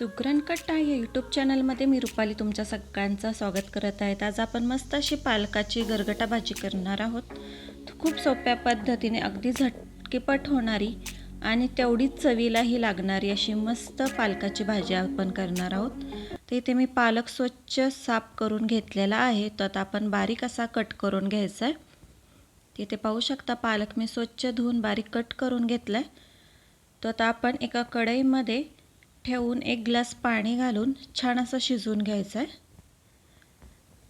सुग्रणकट्टा या यूट्यूब चॅनलमध्ये मी रुपाली तुमच्या सगळ्यांचं स्वागत करत आहेत. आज आपण मस्त अशी पालकाची गरगटा भाजी करणार आहोत. खूप सोप्या पद्धतीने अगदी झटकेपट होणारी आणि तेवढीच चवीलाही लागणारी अशी मस्त पालकाची भाजी आपण करणार आहोत. तर इथे मी पालक स्वच्छ साफ करून घेतलेला आहे. तर आता आपण बारीक असा कट करून घ्यायचा आहे. तिथे पाहू शकता पालक मी स्वच्छ धुवून बारीक कट करून घेतला आहे तर आता आपण एका कढईमध्ये ठेवून एक ग्लास पाणी घालून छान असं शिजवून घ्यायचं आहे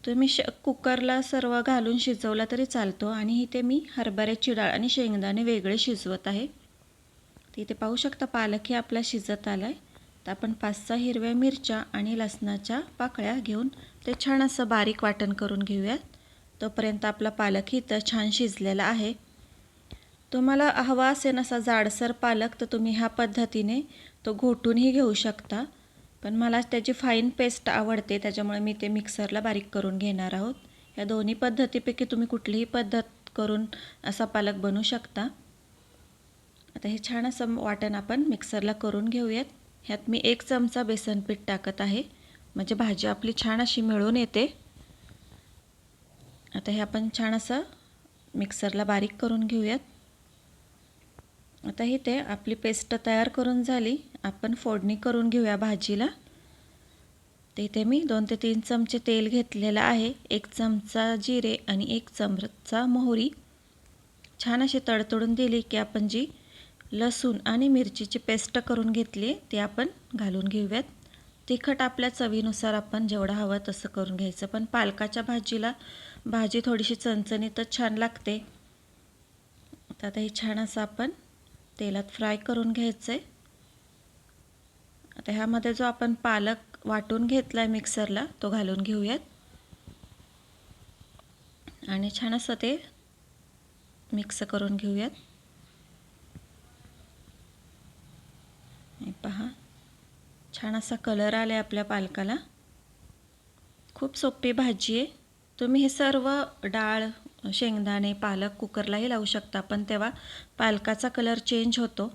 तुम्ही श कुकरला सर्व घालून शिजवला तरी चालतो आणि इथे मी हरभऱ्याची डाळ आणि शेंगदाणे वेगळे शिजवत आहे. तिथे पाहू शकता पालक हे आपला शिजत आला आहे तर आपण पाच सहा हिरव्या मिरच्या आणि लसणाच्या पाकळ्या घेऊन ते छान असं बारीक वाटण करून घेऊयात. तोपर्यंत आपला पालक इथं छान शिजलेला आहे. तुम्हाला हवा असेल असा जाडसर पालक तर तुम्ही ह्या पद्धतीने तो घोटूनही घेऊ शकता. पण मला त्याची फाईन पेस्ट आवडते त्याच्यामुळे मी ते मिक्सरला बारीक करून घेणार आहोत. या दोन्ही पद्धतीपैकी तुम्ही कुठलीही पद्धत करून असा पालक बनवू शकता. आता हे छान असं वाटण आपण मिक्सरला करून घेऊयात. ह्यात मी एक चमचा बेसन पीठ टाकत आहे. म्हणजे भाजी आपली छान अशी मिळून येते. आता हे आपण छान असं मिक्सरला बारीक करून घेऊयात. आता इथे आपली पेस्ट तयार करून झाली. आपण फोडणी करून घेऊया भाजीला. तर इथे मी दोन ते तीन चमचे तेल घेतलेलं आहे. एक चमचा जिरे आणि एक चमचा मोहरी. छान अशी तडतडून दिली की आपण जी लसूण आणि मिरचीची पेस्ट करून घेतली ती आपण घालून घेऊयात. तिखट आपल्या चवीनुसार आपण जेवढं हवं तसं करून घ्यायचं. पण पालकाच्या भाजीला भाजी थोडीशी चणचणीतच छान लागते. तर आता हे छान असं आपण तेलात फ्राय करून घ्यायचं आहे आता ह्यामध्ये जो आपण पालक वाटून घेतला आहे मिक्सरला तो घालून घेऊयात. आणि छान असं ते मिक्स करून घेऊयात. पहा छान असा कलर आला आहे आपल्या पालकाला. खूप सोपी भाजी आहे. तुम्ही हे सर्व डाळ शेंगदाणे पालक कुकरलाही लावू शकता पण तेव्हा पालकाचा कलर चेंज होतो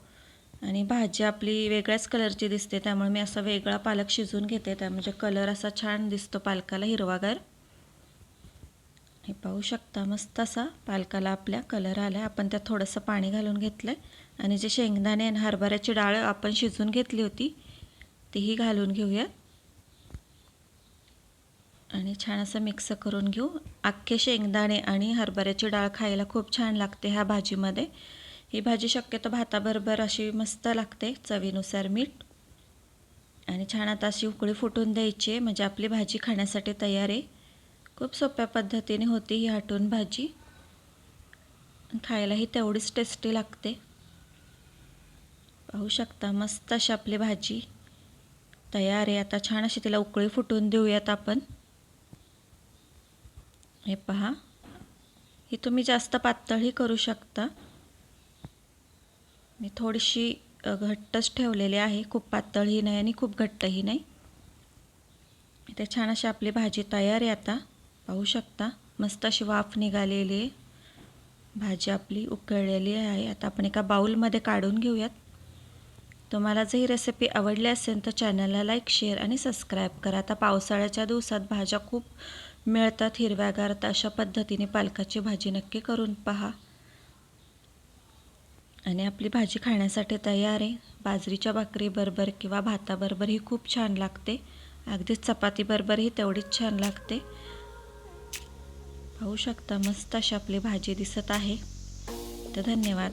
आणि भाजी आपली वेगळ्याच कलरची दिसते त्यामुळे मी असा वेगळा पालक शिजवून घेते. त्या म्हणजे कलर असा छान दिसतो पालकाला हिरवागार. हे पाहू शकता मस्त असा पालकाला आपल्या कलर आला आहे आपण त्यात थोडंसं पाणी घालून घेतलं आहे आणि जे शेंगदाणे आणि हरभऱ्याची डाळ आपण शिजवून घेतली होती तीही घालून घेऊयात. आणि छान असं मिक्स करून घेऊ. अख्खे शेंगदाणे आणि हरभऱ्याची डाळ खायला खूप छान लागते ह्या भाजीमध्ये. ही भाजी शक्यतो भाताबरोबर अशी मस्त लागते चवीनुसार मीठ. आणि छान आता अशी उकळी फुटून द्यायची आहे म्हणजे आपली भाजी खाण्यासाठी तयार आहे. खूप सोप्या पद्धतीने होती ही हटून भाजी. खायलाही तेवढीच टेस्टी लागते. पाहू शकता मस्त अशी आपली भाजी तयार आहे. आता छान अशी तिला उकळी फुटून देऊयात आपण. हे पहा. ही तुम्ही जास्त पातळही करू शकता. मी थोडीशी घट्टच ठेवलेली आहे. खूप पातळही नाही आणि खूप घट्टही नाही. इथे छान अशी आपली भाजी तयार आहे आता. पाहू शकता. मस्त अशी वाफ निघालेली आहे. भाजी आपली उकळलेली आहे. आता आपण एका बाऊलमध्ये काढून घेऊयात. तुम्हाला जर ही रेसिपी आवडली असेल तर चॅनलला लाईक शेअर आणि सबस्क्राईब करा. आता पावसाळ्याच्या दिवसात भाज्या खूप मिळतात हिरव्यागार तर अशा पद्धतीने पालकाची भाजी नक्की करून पहा. आणि आपली भाजी खाण्यासाठी तयार आहे. बाजरीच्या भाकरीबरोबर किंवा भाताबरोबर ही खूप छान लागते. अगदीच चपातीबरोबरही तेवढीच छान लागते. पाहू शकता मस्त अशी आपली भाजी दिसत आहे. तर धन्यवाद.